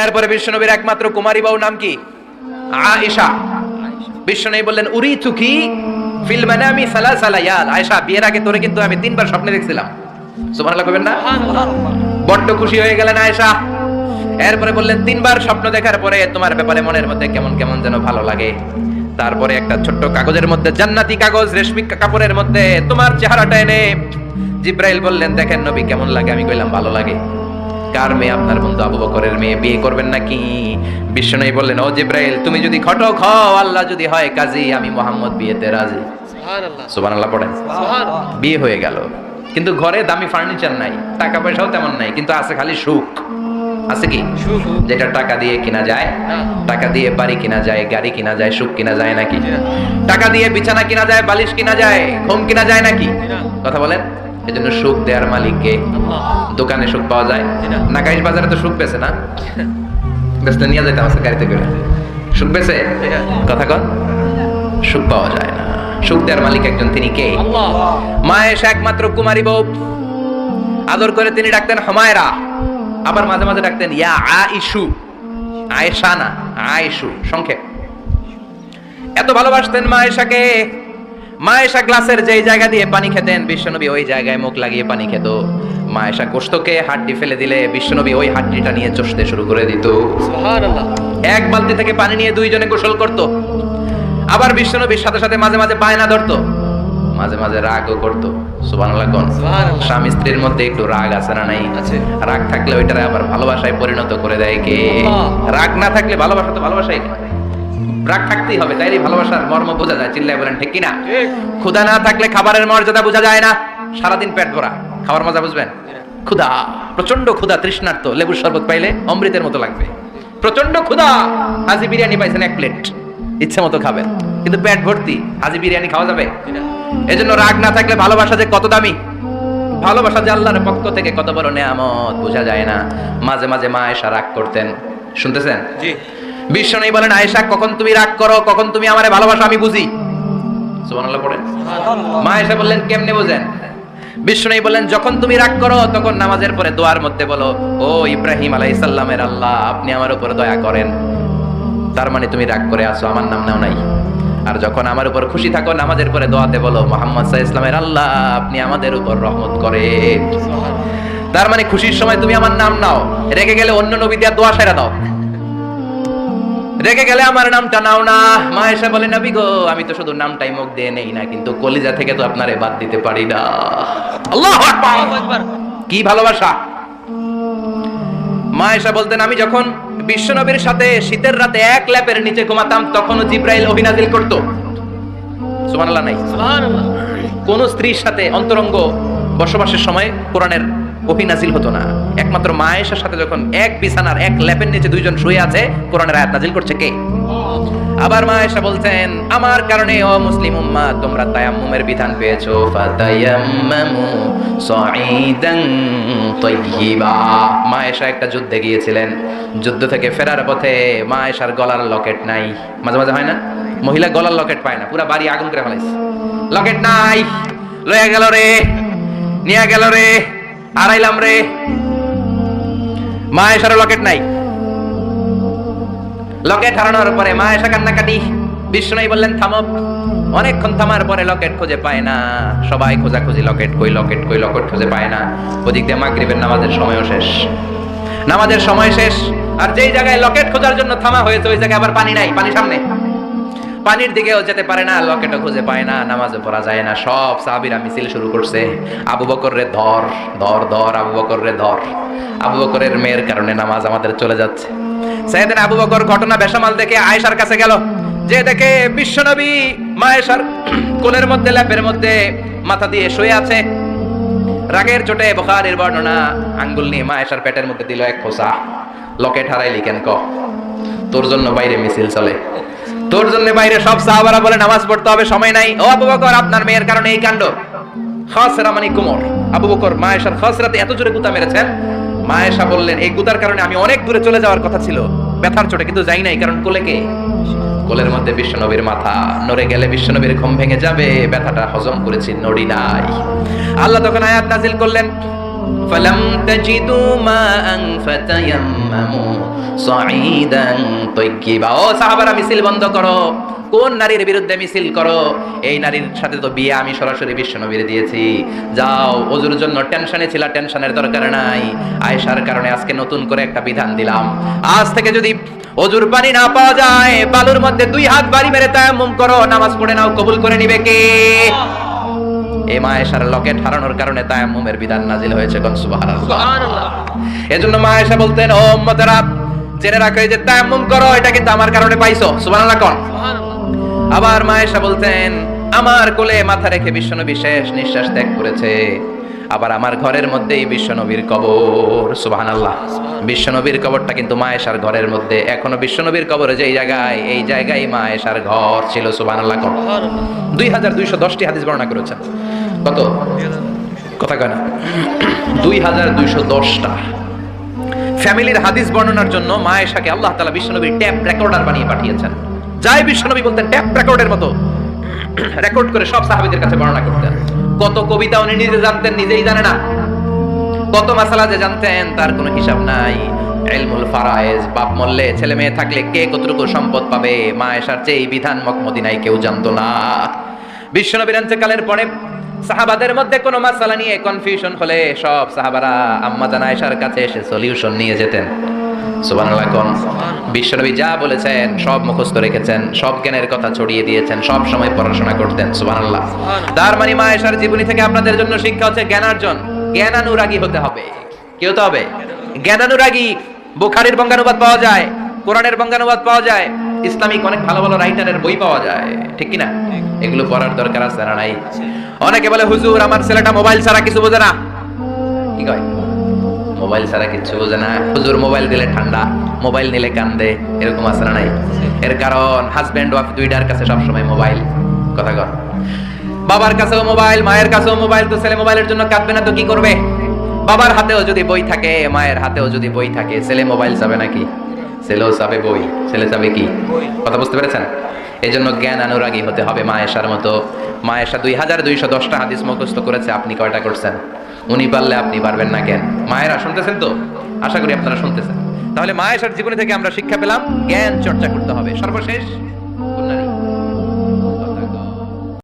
এরপরে বিশ্বনবীর একমাত্র কুমারী বউ নাম কি? আয়েশা। বিশ্বনবী বললেন উরি থুকি ফিল মানামি সালাসা লায়াল। আয়েশা, বিয়ের আগে তোরে কিন্তু আমি তিনবার স্বপ্নে দেখছিলাম। সুবহানাল্লাহ কইবেন না? বড্ড খুশি হয়ে গেলেন আয়েশা। এরপরে বললেন, তিনবার স্বপ্ন দেখার পরে তোমার ব্যাপারে মনের মধ্যে কেমন কেমন যেন ভালো লাগে। তারপরে একটা ছোট্ট কাগজের মধ্যে, জান্নাতি কাগজ, রেশমি কাপড়ের মধ্যে তোমার চেহারাটা এনে জিব্রাইল বললেন, দেখেন নবী কেমন লাগে। আমি কইলাম, ভালো লাগে। কার মেয়ে আপনার বন্ধু আবু বকরের মেয়ে? বিয়ে করবেন নাকি? বিশ্বনবী বললেন ও জিব্রাইল তুমি যদি ঘটক হও আল্লাহ যদি হয় কাজী আমি মোহাম্মদ বিয়েতে রাজি। সুবহানাল্লাহ। পড়েন। বিয়ে হয়ে গেল। কিন্তু ঘরে দামি ফার্নিচার নাই টাকা পয়সাও তেমন নাই কিন্তু আছে খালি সুখ। আছে কি? যেটা টাকা দিয়ে কিনা যায় টাকা দিয়ে বাড়ি কিনা যায় গাড়ি কিনা যায় সুখ কিনা যায় নাকি? টাকা দিয়ে বিছানা কিনা যায় বালিশ কিনা যায় ঘুম কিনা যায় নাকি? কথা বলেন। এজন্য সুখ দেওয়ার মালিককে দোকানে সুখ পাওয়া যায়। নাকাইশ বাজারে তো সুখ পেছে না? বেসতে নিয়ে যেতে আছে গাড়িতে করে। সুখ পেছে কথা কন। সুখ পাওয়া যায় না। সুখ দেওয়ার মালিক একজন, তিনি কে? মায়েশ একমাত্র কুমারী বউ। আদর করে তিনি ডাকতেন হমায়রা। আবার মাঝে মাঝে ডাকতেন, ইয়া আইসু আয়েশা না, আয়েশু, সংক্ষেপ। এত ভালোবাসতেন মায়েশা গ্লাসের যেই জায়গা দিয়ে পানি খেতেন বিশ্বনবী ওই জায়গায় মুখ লাগিয়ে পানি খেত। মায়েশা গোস্তকে হাড্ডি ফেলে দিলে বিশ্বনবী ওই হাড্ডিটা নিয়ে চষতে শুরু করে দিত। এক বালতি থেকে পানি নিয়ে দুইজনে গোসল করত। আবার বিশ্বনবীর সাথে সাথে মাঝে মাঝে বায়না ধরতো। মাঝে মাঝে রাগও করতো। কোন? স্বামী স্ত্রীর মধ্যে একটু রাগ আছে না নাই? আছে। রাগ থাকলে ওইটারে আবার ভালোবাসায় পরিণত করে দেয় কে? রাগ না থাকলে ভালোবাসা তো ভালোবাসাই না। রাগ থাকতেই হবে তাইলে ভালোবাসার মর্ম বোঝা যায় চিল্লায় বলেন ঠিক কিনা। ক্ষুধা না থাকলে খাবারের মর্যাদা বোঝা যায় না। সারাদিন পেট ভরা খাবার মজা বুঝবেন? ক্ষুধা প্রচণ্ড ক্ষুধা তৃষ্ণার্ত লেবুর শরবত পাইলে অমৃতের মতো লাগবে। প্রচণ্ড ক্ষুধা! হাজি বিরিয়ানি পাইছেন এক প্লেট ইচ্ছে মতো খাবেন। কিন্তু পেট ভর্তি হাজি বিরিয়ানি খাওয়া যাবে? এজন্য রাগ না থাকলে ভালোবাসা যে কত দামি? ভালোবাসা যে আল্লাহর পক্ষ থেকে কত বড় নেয়ামত বোঝা যায় না। মাঝে মাঝে মা এসা রাগ করতেন। শুনতেছেন? জি। বিশ্ব নেই বলেন, আয়েশা, কখন তুমি রাগ করো? কখন তুমি আমারে ভালোবাসো? আমি বুঝি। মা বললেন, কেমনে বোঝেন? বিশ্ব বললেন, যখন তুমি রাগ করো, তখন নামাজের পরে দোয়ার মধ্যে বলো, ও ইব্রাহিম আল্লাহ, আপনি আমার দয়া করেন। তার মানে তুমি রাগ করে আসো আমার নাম নাও নাই আর যখন আমার উপর খুশি থাকো, নামাজের পরে দোয়াতে বলো, মোহাম্মদ সাল্লাল্লাহু ইসলামের আল্লাহ, আপনি আমাদের উপর রহমত করেন তার মানে খুশির সময় তুমি আমার নাম নাও, রেগে গেলে অন্য নবী দিয়া দোয়া সেরা দাও। রেগে গেলে আমার নামটা নাও না। মা এসে বলে নবী গো আমি তো শুধু নামটাই মুখ দিয়ে নেই না কিন্তু কলিজা থেকে তো আপনারে বাদ দিতে পারি না। আল্লাহ কি ভালোবাসা। মা এসে বলতেন আমি যখন বিশ্বনবীর সাথে শীতের রাতে এক ল্যাপের নিচে ঘুমাতাম তখনও জিব্রাইল অভিনাজিল করতো। সুবহানাল্লাহ নাই। কোন স্ত্রীর সাথে অন্তরঙ্গ বসবাসের সময় কোরআনের অভিনাজিল হতো না। একমাত্র মায়েশার সাথে যখন এক বিছানার এক ল্যাপের নিচে দুইজন শুয়ে আছে, কোরআনের আয়াত নাজিল করছে কে? আবার মা এসে বলছেন, আমার কারণে, ও মুসলিম উম্মা, তোমরা তায়াম্মুমের বিধান পেয়েছ, ফাতায়াম্মামু সাঈদান তাইয়্যিবা। মা এসা একটা যুদ্ধে গিয়েছিলেন। যুদ্ধ থেকে ফেরার পথে মা এসার গলার লকেট নাই। মাঝে মাঝে হয় না? মহিলা গলার লকেট পায় না, পুরা বাড়ি আগুন করে ফেলাইছে। লকেট নাই! লয়ে গেল রে! নিয়ে গেল রে! হারাইলাম রে! মা এসার লকেট নাই। লকেট হারানোর পরে মা এসে কান্নাকাটি। বিষ্ণু বললেন, থামো। অনেকক্ষণ থামার পরে লকেট খুঁজে পায় না। সবাই খোঁজাখুঁজি, লকেট কই লকেট কই, লকেট খুঁজে পায় না। ওদিক দিয়ে মাগরিবের নামাজের সময়ও শেষ। নামাজের সময় শেষ। আর যেই জায়গায় লকেট খোঁজার জন্য থামা হয়েছে, ওই জায়গায় আবার পানি নাই, পানি সামনে। পানির দিকেও যেতে পারে না, লকেটও খুঁজে পায় না নামাজে পড়া যায় না, সব সাহাবীরা মিছিল শুরু করছে। আবু বকর রে ধর ধর ধর, আবু বকর রে ধর। আবু বকরের মেয়ের কারণে নামাজ আমাদের চলে যাচ্ছে। সেদিন আবু বকর ঘটনা বেসামাল দেখে আয়েশার কাছে গেল। যে দেখে বিশ্বনবী মায়েশার কোলের মধ্যে, ল্যাপের মধ্যে মাথা দিয়ে শুয়ে আছে। রাগের চোটে বখারের বর্ণনা, আঙ্গুল নিয়ে মায়েশার পেটের মধ্যে দিল এক খোসা। লকেট হারাইলি কেন ক? তোর জন্য বাইরে মিছিল চলে। তোর জন্য বাইরে সব সাহাবারা বলে নামাজ পড়তে হবে, সময় নাই। ও আবু বকর, আপনার মেয়ের কারণে এই কাণ্ড। খসরা মানে কুমর। আবু বকর, মায়েশার খসরাতে এত জোরে গুতা মেরেছেন। মায়েশা বললেন, এই গুতার কারণে আমি অনেক দূরে চলে যাওয়ার কথা ছিল। ব্যথার চোটে কিন্তু যাই নাই, কারণ কোলে কে? কোলের মধ্যে বিশ্বনবীর মাথা। নড়ে গেলে বিশ্বনবীর ঘুম ভেঙে যাবে। ব্যথাটা হজম করেছি, নড়ি নাই। আল্লাহ তখন আয়াত নাজিল করলেন فلم تجدوا ماء فتيمموا সাঈদান তাইয়্যিবা ও সাহাবারা মিছিল বন্ধ করো কোন নারীর বিরুদ্ধে মিছিল করো এই নারীর সাথে তো বিয়ে আমি সরাসরি বিশ্বনবীর দিয়েছি যাও ওজুর জন্য টেনশনে ছিল টেনশনের দরকার নাই আয়েশার কারণে আজকে নতুন করে একটা বিধান দিলাম আজ থেকে যদি অজুর পানি না পাওয়া যায় বালুর মধ্যে দুই হাত বাড়ি মেরে তায়াম্মুম করো নামাজ পড়ে নাও কবুল করে নিবে কে এই মায়েশার লকেট হারানোর কারণে তায়াম্মুমের বিধান নাজিল হয়েছে কোন সুবহানাল্লাহ? এজন্য মায়েশা বলতেন ও উম্মতেরা জেনে রাখো এই যে তায়াম্মুম করো এটা কিন্তু আমার কারণে পাইছো। সুবহানাল্লাহ কোন? আবার মায়েশা বলতেন আমার কোলে মাথা রেখে বিশ্বনবী শেষ নিঃশ্বাস ত্যাগ করেছে। আবার আমার ঘরের মধ্যেই বিশ্বনবীর কবর। সুবহানাল্লাহ। বিশ্বনবীর কবরটা কিন্তু মায়েশার ঘরের মধ্যে। এখনও বিশ্বনবীর কবরে যেই জায়গায় এই জায়গায় মায়েশার ঘর ছিল সুবহানাল্লাহ কোন? দুই হাজার দুইশো দশটি হাদিস বর্ণনা করেছেন। কত? কথা কয় না। দুই হাজার দুইশো দশটা। ফ্যামিলির হাদিস বর্ণনার জন্য মায়েশাকে আল্লাহ তালা বিশ্বনবীর ট্যাপ রেকর্ডার বানিয়ে পাঠিয়েছেন। যাই বিশ্বনবী বলতেন, ট্যাপ রেকর্ডের মতো রেকর্ড করে সব সাহাবীদের কাছে বর্ণনা করতেন। কত কবিতা উনি নিজে জানতেন, নিজেই জানে না। কত মাসালা যে জানতেন, তার কোনো হিসাব নাই। এলমুল ফারায়েজ, বাপ মরলে ছেলে মেয়ে থাকলে কে কতটুকু সম্পদ পাবে? মা এসার চেয়ে এই বিধান মকমদিনাই কেউ জানতো না। বিশ্বনবীর কালের পরে সাহাবাদের মধ্যে কোনো মাসালা নিয়ে কনফিউশন হলে সব সাহাবারা আম্মা জানা এসার কাছে এসে সলিউশন নিয়ে যেতেন। সুবহানাল্লাহ কোন? বিশ্বনবী যা বলেছেন সব মুখস্থ রেখেছেন সব জ্ঞানের কথা ছড়িয়ে দিয়েছেন সব সময় পড়াশোনা করতেন সুবহানাল্লাহ। তার মানে মা জীবনী থেকে আপনাদের জন্য শিক্ষা হচ্ছে জ্ঞানার্জন জ্ঞানানুরাগী হতে হবে। কি হতে হবে? জ্ঞানানুরাগী বুখারীর বঙ্গানুবাদ পাওয়া যায় কোরআনের বঙ্গানুবাদ পাওয়া যায় ইসলামিক অনেক ভালো ভালো রাইটারের বই পাওয়া যায় ঠিক কি না এগুলো পড়ার দরকার আছে না নাই? অনেকে বলে, হুজুর, আমার ছেলেটা মোবাইল ছাড়া কিছু বোঝে না। কি কয়? মোবাইল ছাড়া কিচ্ছু বোঝে না। হুজুর, মোবাইল দিলে ঠান্ডা, মোবাইল নিলে কান্দে, এরকম আছে না নাই? এর কারণ হাজব্যান্ড ওয়াইফ দুইটার কাছে সবসময় মোবাইল। কথা কর বাবার কাছেও মোবাইল, মায়ের কাছেও মোবাইল, তো ছেলে মোবাইলের জন্য কাঁদবে না তো কি করবে? বাবার হাতেও যদি বই থাকে, মায়ের হাতেও যদি বই থাকে, ছেলে মোবাইল চাবে নাকি? ছেলেও চাবে বই। ছেলে চাবে কি? কথা বুঝতে পেরেছেন? এই জন্য জ্ঞান অনুরাগী হতে হবে মায়েশার মতো। মায়েশা দুই হাজার দুইশো দশটা হাদিস মুখস্থ করেছে, আপনি কয়টা করছেন? উনি পারলে আপনি পারবেন না জ্ঞান মায়েরা শুনতেছেন তো? আশা করি আপনারা শুনতেছেন। তাহলে মায়েশার জীবনে থেকে আমরা শিক্ষা পেলাম, জ্ঞান চর্চা করতে হবে। সর্বশেষ